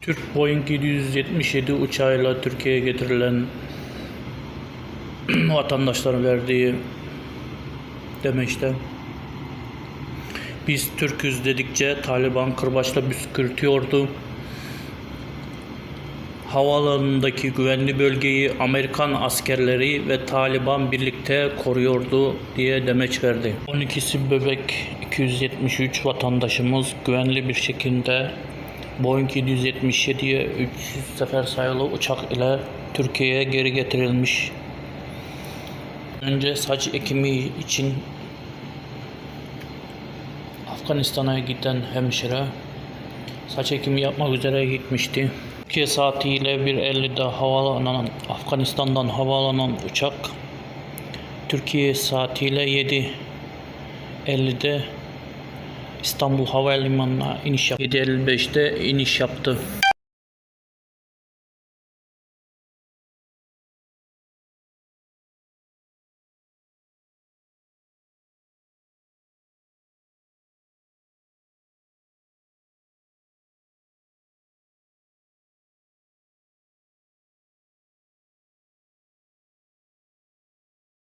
Türk Boeing 777 uçağıyla Türkiye'ye getirilen vatandaşların verdiği demeçte biz Türküz dedikçe Taliban kırbaçla püskürtüyordu. Havaalanındaki güvenli bölgeyi Amerikan askerleri ve Taliban birlikte koruyordu diye demeç verdi. 12'si bebek 273 vatandaşımız güvenli bir şekilde Boeing 777'ye 300 sefer sayılı uçak ile Türkiye'ye geri getirilmiş. Önce saç ekimi için Afganistan'a giden hemşire saç ekimi yapmak üzere gitmişti. Türkiye saatiyle 1.50'de havalanan Afganistan'dan havalanan uçak Türkiye saatiyle 7.50'de İstanbul Havalimanı'na iniş yaptı. 7.55'te iniş yaptı.